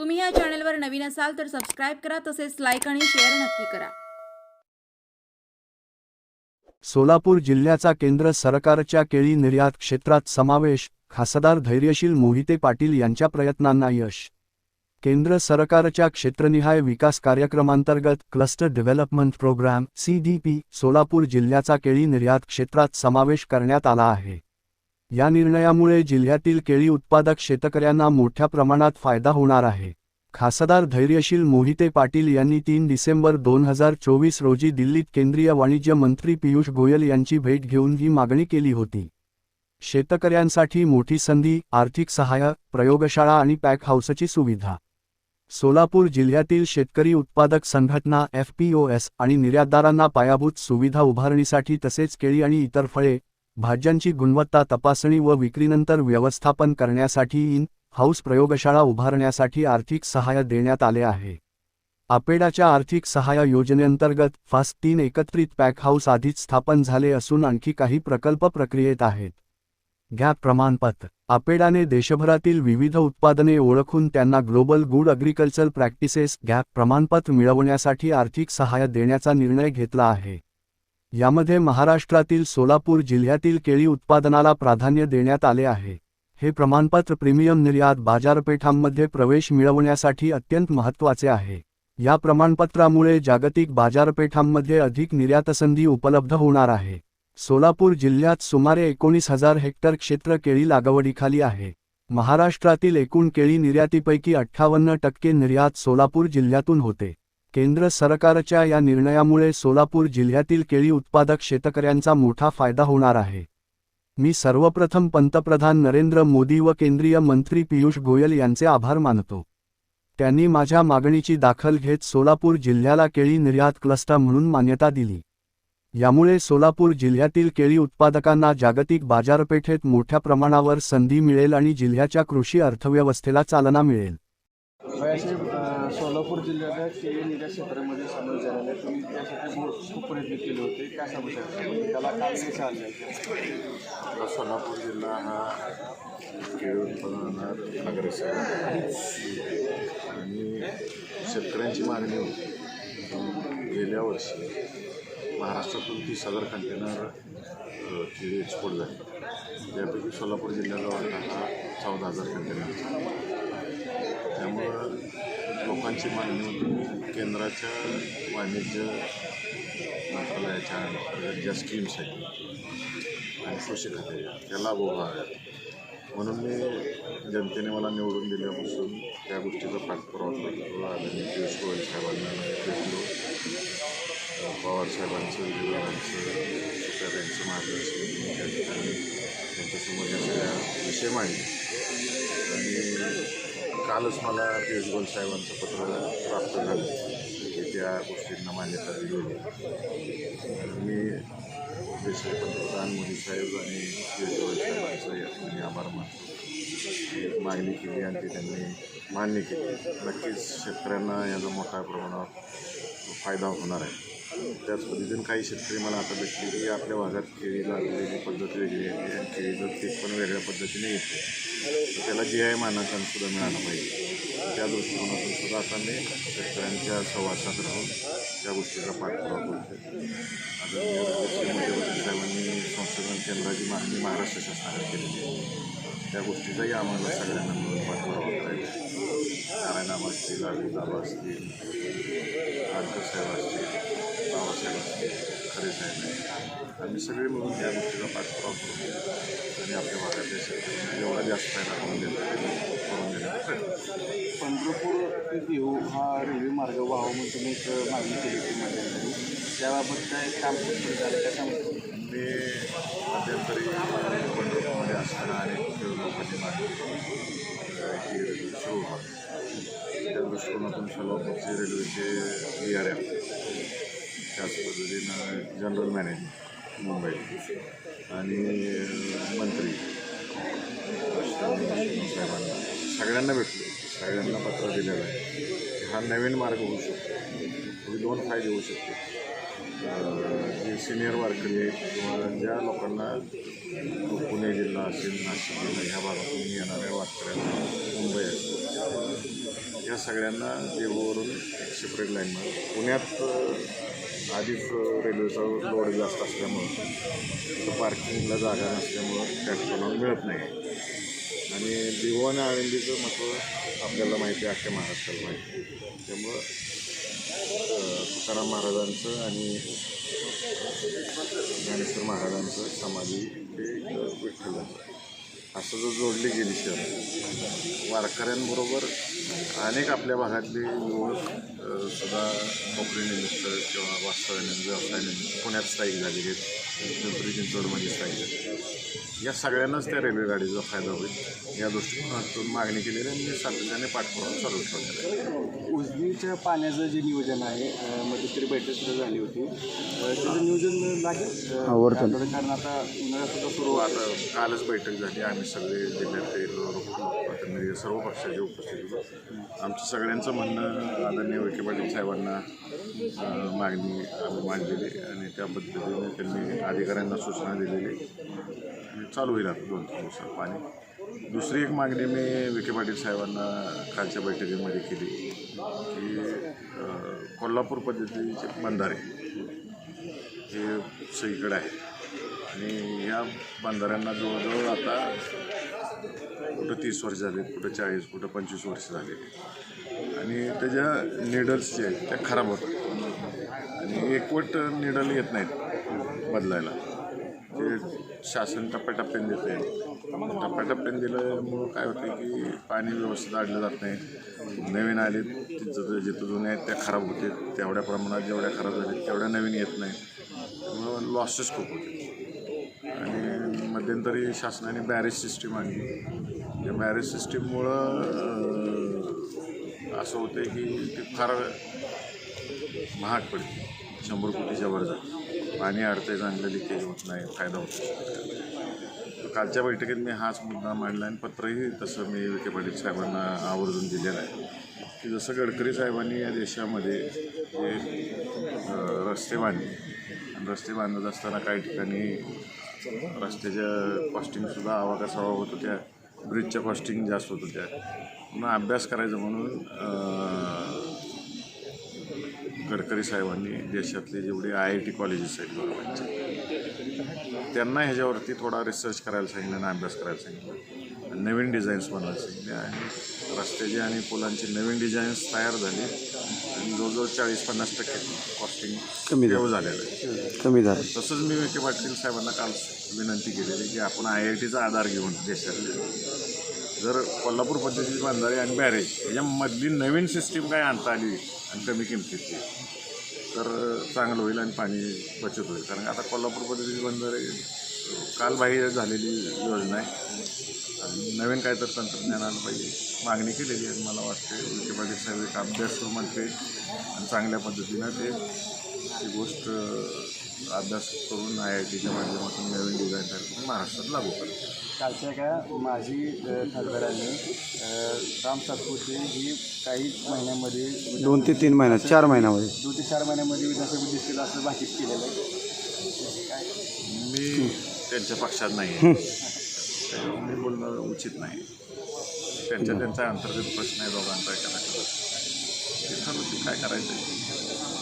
तुम्ही या चॅनलवर नवीन असाल तर सबस्क्राईब करा तसेच लाईक आणि शेअर नक्की करा. सोलापूर जिल्ह्याचा केंद्र सरकारच्या केळी निर्यात क्षेत्रात समावेश खासदार धैर्यशील मोहिते पाटील यांच्या प्रयत्नांना यश. केंद्र सरकारच्या क्षेत्रनिहाय विकास कार्यक्रमांतर्गत cluster development program CDP Solapur जिल्ह्याचा केळी निर्यात क्षेत्रात समावेश करण्यात आला आहे. या निर्णयामुळे जिल्ह्यातील केळी उत्पादक शेतकऱ्यांना मोठ्या प्रमाणात फायदा होणार आहे. खासदार धैर्यशील मोहिते पाटील यांनी तीन डिसेंबर दोन हजार चोवीस रोजी दिल्लीत केंद्रीय वाणिज्य मंत्री पियुष गोयल यांची भेट घेऊन ही मागणी केली होती. शेतकऱ्यांसाठी मोठी संधी आर्थिक सहाय्य प्रयोगशाळा आणि पॅक हाऊसची सुविधा. सोलापूर जिल्ह्यातील शेतकरी उत्पादक संघटना एफपीओएस आणि निर्यातदारांना पायाभूत सुविधा उभारणीसाठी तसेच केळी आणि इतर फळे भाज्यांची गुणवत्ता तपासणी व विक्रीनंतर व्यवस्थापन करण्यासाठी इन हाऊस प्रयोगशाळा उभारण्यासाठी आर्थिक सहाय्य देण्यात आले आहे. आपेडाच्या आर्थिक सहाय्य योजनेअंतर्गत फास्ट तीन एकत्रित पॅक हाऊस आधीच स्थापन झाले असून आणखी काही प्रकल्प प्रक्रियेत आहेत. गॅप प्रमाणपत्र. आपेडाने देशभरातील विविध उत्पादने ओळखून त्यांना global good agriculture practices GAP प्रमाणपत्र मिळवण्यासाठी आर्थिक सहाय्य देण्याचा निर्णय घेतला आहे. यामध्ये महाराष्ट्रातील सोलापूर जिल्ह्यातील केळी उत्पादनाला प्राधान्य देण्यात आले आहे. हे प्रमाणपत्र प्रीमियम निर्यात बाजारपेठांमध्ये प्रवेश मिळवण्यासाठी अत्यंत महत्त्वाचे आहे. या प्रमाणपत्रामुळे जागतिक बाजारपेठांमध्ये अधिक निर्यातसंधी उपलब्ध होणार आहे. सोलापूर जिल्ह्यात सुमारे एकोणीस हजार हेक्टर क्षेत्र केळी लागवडीखाली आहे. महाराष्ट्रातील एकूण केळी निर्यातीपैकी अठ्ठावन्न टक्के निर्यात सोलापूर जिल्ह्यातून होते. केंद्र सरकारच्या या निर्णयामुळे सोलापूर जिल्ह्यातील केळी उत्पादक शेतकऱ्यांचा मोठा फायदा होणार आहे. मी सर्वप्रथम पंतप्रधान नरेंद्र मोदी व केंद्रीय मंत्री पियुष गोयल यांचे आभार मानतो. त्यांनी माझ्या मागणीची दाखल घेत सोलापूर जिल्ह्याला केळी निर्यात क्लस्टर म्हणून मान्यता दिली. यामुळे सोलापूर जिल्ह्यातील केळी उत्पादकांना जागतिक बाजारपेठेत मोठ्या प्रमाणावर संधी मिळेल आणि जिल्ह्याच्या कृषी अर्थव्यवस्थेला चालना मिळेल. सोलापूर जिल्ह्याच्या केळी निर्यात क्षेत्रामध्ये सामील झालेले तुम्ही त्यासाठी खूप प्रयत्न केले होते. काय सांगू शकता? म्हणजे त्याला काय कशा आले सोलापूर जिल्हा हा केळी उत्पादनात अग्रेसर आहे. आणि शेतकऱ्यांची मागणी होती. गेल्या वर्षी महाराष्ट्रातून तीस हजार कंटेनर केळी एक्सपोर्ट झाली. त्यापैकी सोलापूर जिल्ह्याचा वाटा हा चौदा हजार कंटेनर लोकांची मागणी होती. केंद्राच्या वाणिज्य मंत्रालयाच्या अंतर्गत ज्या स्कीम्स आहेत आणि कृषी खाते त्या लाभ उभा आहेत म्हणून मी जनतेने मला निवडून दिल्यापासून त्या गोष्टीचा पाठपुरावा करतो. आदरणीय पियुष गोयल साहेबांना भेटलो. अ, पवार साहेबांचं यांचं मार्गदर्शन त्या ठिकाणी त्यांच्यासमोर या सगळ्या विषय मांडले. आणि कालच मला पियुष गोयल साहेबांचं पत्र प्राप्त झालं. की त्या गोष्टींना मान्यता दिलेली मी देशाचे पंतप्रधान मोदी साहेब आणि पियुष गोयल साहेबांचं या आभार मानतो. मागणी केली आणि ती त्यांनी मान्य केली. नक्कीच शेतकऱ्यांना याचा मोठ्या प्रमाणात फायदा होणार आहे. त्याच पद्धतीने काही शेतकरी मला आता भेटले की आपल्या भागात केळी लागलेली पद्धत वेगळी आहे आणि केळीचं पीक पण वेगळ्या पद्धतीने येते. तर त्याला जे आय मानांकन सुद्धा मिळालं पाहिजे. त्या दृष्टिकोनातून सुद्धा आता मी शेतकऱ्यांच्या सहवासात राहून त्या गोष्टीचा पाठपुरावा करतो आदरणीय श्री साहेबांनी संशोधन केंद्राची मागणी महाराष्ट्र शासनाने केलेली आहे. त्या गोष्टीचाही आम्हाला सगळ्यांना मिळून पाठपुरावा करायचा आहे. नारायणराव असतील अरविंद बाबा असतील आडकर साहेब असतील बाबासाहेब असतील खरे साहेब आम्ही सगळे मिळून या गोष्टीला पाठपुरावा करू आणि आपल्या भागात शेतकऱ्यांना जेवढा जास्त फायदा करून देतो देण्याचा प्रयत्न पंढरपूर ते देऊ हा रेल्वे मार्ग व्हावा म्हणून तुम्ही एक मागणी केली होती मध्यंतरी त्याबाबत काय काम झालं त्याच्यामध्ये मी मध्यंतरी पंढरपूरमध्ये असताना अनेक लोकांची मागणी रेल्वे सुरू होती त्या दृष्टिकोनातून सोलापूरचे रेल्वेचे बी आर एफ त्याच पद्धतीनं जनरल मॅनेजर मुंबई. आणि मंत्री. साहेबांना सगळ्यांना भेटले. सगळ्यांना पत्र दिलेलं आहे. की हा नवीन मार्ग होऊ शकतो. दोन फायदे होऊ शकतो जे सिनियर वारकरी आहेत किंवा ज्या लोकांना पुणे जिल्हा असेल नाशिक जिल्हा ह्या भागातून येणाऱ्या वारकऱ्यांना मुंबई असेल या सगळ्यांना देहूवरून एक सेपरेट लाईन पुण्यात आधीच रेल्वेचा लोड जास्त असल्यामुळं पार्किंगला जागा नसल्यामुळं त्या मिळत नाही आणि देहू आळंदीचं महत्त्व आपल्याला माहिती आहे अख्ख्या महाराष्ट्राला माहिती आहे. त्यामुळं तुकाराम महाराजांचं आणि ज्ञानेश्वर महाराजांचं समाधी ते विठ्ठल विठ्ठलाचं असं जर जोडली गेली शहर वारकऱ्यांबरोबर अनेक आपल्या भागातले युवक सुद्धा नोकरीनिमित्त किंवा वास्तव्यानिमित्त व्यवसायानिमित्त पुण्यात स्थायिक झालेले आहेत. पिंपरी चिंचवडमध्ये स्थायिक आहेत. या सगळ्यांनाच त्या रेल्वे गाडीचा फायदा होईल. या दृष्टिकोनातून मागणी केलेली आहे आणि मी सातत्याने पाठपुरावा चालू ठेवलेला आहे. उजनीच्या पाण्याचं जे नियोजन आहे मध्यंतरी बैठक सुद्धा झाली होती. त्याचं नियोजन लागेल? कारण आता उन्हाळा सुद्धा सुरू आता कालच बैठक झाली आम्ही सगळे जिल्ह्यातील लोकप्रतिनिधी सर्व पक्षाचे उपस्थित होतो. आमचं सगळ्यांचं म्हणणं आदरणीय विखे पाटील साहेबांना मागणी आम्ही मांडलेली आणि त्या पद्धतीने त्यांनी अधिकाऱ्यांना सूचना दिलेली. आणि चालू होईल आता दोन तीन दिवसात पाणी. दुसरी एक मागणी मी विखे पाटील साहेबांना कालच्या बैठकीमध्ये केली की कोल्हापूर पद्धतीचे बंधारे हे सगळीकडे आहे आणि या बांधाऱ्यांना जवळजवळ आता कुठं तीस वर्ष झाले कुठं चाळीस कुठं पंचवीस वर्ष झाले. आणि त्याच्या निडल्स जे आहेत त्या खराब होतात आणि एकवट निडल येत नाहीत बदलायला. ते शासन टप्प्याटप्प्याने देते टप्प्याटप्प्याने दिल्यामुळं काय होतं की पाणी व्यवस्थित आणलं जात नाही. नवीन आले तिथं जिथं जुने आहेत त्या खराब होते तेवढ्या प्रमाणात जेवढ्या खराब झाल्या तेवढ्या नवीन येत नाही त्यामुळं लॉसेस खूप होते आणि मध्यंतरी शासनाने बॅरेज सिस्टीम आणली. या बॅरेज सिस्टीममुळं असं होतं की ते फार महाग पडते. शंभर कोटीच्या वर जाते पाणी अडते चांगलं लिकेज होत नाही फायदा होतो तर कालच्या बैठकीत मी हाच मुद्दा मांडला आणि पत्रही तसं मी विखे पाटील साहेबांना आवर्जून दिलेलं आहे. की जसं गडकरी साहेबांनी या देशामध्ये जे रस्ते बांधले. आणि रस्ते बांधत असताना काही ठिकाणी रस्त्याच्या कॉस्टिंगसुद्धा आवाकासावा होत होत्या. ब्रिजच्या कॉस्टिंग जास्त होत होत्या. मग अभ्यास करायचा म्हणून गडकरी साहेबांनी देशातले जेवढे आय आय टी कॉलेजेस आहेत गव्हर्मेंटचे त्यांना ह्याच्यावरती थोडा रिसर्च करायला सांगितलं आणि अभ्यास करायला सांगितलं. नवीन डिझाईन्स बनवायला सांगितले आणि रस्त्याचे आणि पुलांची नवीन डिझाईन्स तयार झाली. आणि जवळजवळ चाळीस पन्नास टक्के कॉस्टिंग कमी झालेलं आहे. कमी झालं. तसंच मी विखे पाटील साहेबांना काल विनंती केलेली की आपण आय आय टीचा आधार घेऊन देशातले जर कोल्हापूर पद्धतीची बांधारी आणि बॅरेज याच्यामधली नवीन सिस्टीम काय आणता आली आणि कमी किमतीतली तर चांगलं होईल आणि पाणी बचत होईल. कारण आता कोल्हापूर पद्धतीची बंधारे कालबाह्य झालेली योजना आहे. आणि नवीन काय तर तंत्रज्ञान आलं पाहिजे. मागणी केलेली आहे मला वाटते विखे पाटील साहेब एक अभ्यासू मंत्री आणि चांगल्या पद्धतीनं ते ही गोष्ट अभ्यास करून आय आय टीच्या माध्यमातून नवीन डिझाईन तयार करून महाराष्ट्रात लागू करतात कालच्या का माजी अ, खासदारांनी राम सातपुते ही काही महिन्यामध्ये दोन ते तीन महिन्यात चार महिन्यामध्ये. दोन ते चार महिन्यामध्ये विधानसभेत दिसतील असं भाकीत केलेलं आहे. काय मी त्यांच्या पक्षात नाही आहे त्याच्यामुळे बोलणं उचित नाही. त्यांच्या त्यांचा अंतर्गत प्रश्न आहे दोघांचा करायचा ते ठरवतील काय करायचं आहे